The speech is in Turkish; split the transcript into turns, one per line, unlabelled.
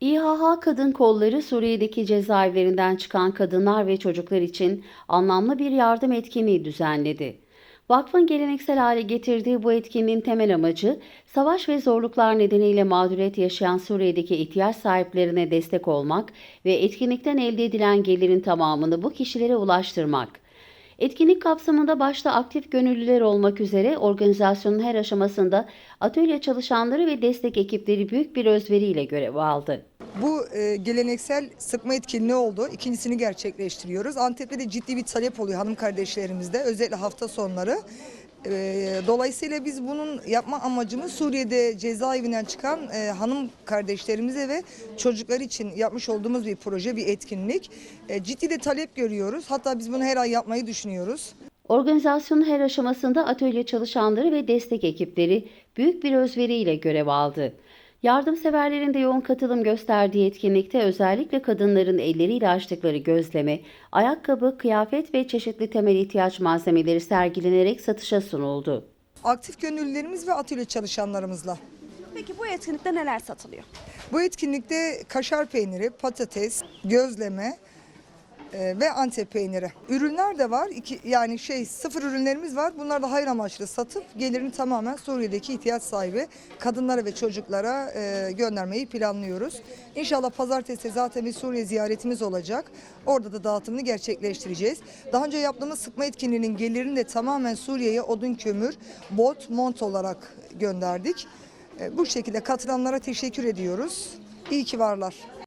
İHH Kadın Kolları Suriye'deki cezaevlerinden çıkan kadınlar ve çocuklar için anlamlı bir yardım etkinliği düzenledi. Vakfın geleneksel hale getirdiği bu etkinliğin temel amacı, savaş ve zorluklar nedeniyle mağduriyet yaşayan Suriye'deki ihtiyaç sahiplerine destek olmak ve etkinlikten elde edilen gelirin tamamını bu kişilere ulaştırmak. Etkinlik kapsamında başta aktif gönüllüler olmak üzere organizasyonun her aşamasında atölye çalışanları ve destek ekipleri büyük bir özveriyle görev aldı.
Bu e, geleneksel sıkma etkinliği oldu. İkincisini gerçekleştiriyoruz. Antep'te de ciddi bir talep oluyor hanım kardeşlerimizde özellikle hafta sonları. E, dolayısıyla biz bunun yapma amacımız Suriye'de cezaevinden çıkan e, hanım kardeşlerimize ve çocuklar için yapmış olduğumuz bir proje, bir etkinlik. E, ciddi de talep görüyoruz. Hatta biz bunu her ay yapmayı düşünüyoruz.
Organizasyonun her aşamasında atölye çalışanları ve destek ekipleri büyük bir özveriyle görev aldı. Yardımseverlerin de yoğun katılım gösterdiği etkinlikte özellikle kadınların elleriyle açtıkları gözleme, ayakkabı, kıyafet ve çeşitli temel ihtiyaç malzemeleri sergilenerek satışa sunuldu.
Aktif gönüllülerimiz ve atölye çalışanlarımızla.
Peki bu etkinlikte neler satılıyor?
Bu etkinlikte kaşar peyniri, patates, gözleme ve antep peyniri. Ürünler de var. İki, yani şey sıfır ürünlerimiz var. Bunlar da hayır amaçlı satıp gelirini tamamen Suriye'deki ihtiyaç sahibi kadınlara ve çocuklara e, göndermeyi planlıyoruz. İnşallah pazartesi zaten bir Suriye ziyaretimiz olacak. Orada da dağıtımını gerçekleştireceğiz. Daha önce yaptığımız sıkma etkinliğinin gelirini de tamamen Suriye'ye odun kömür, bot, mont olarak gönderdik. E, Bu şekilde katılanlara teşekkür ediyoruz. İyi ki varlar.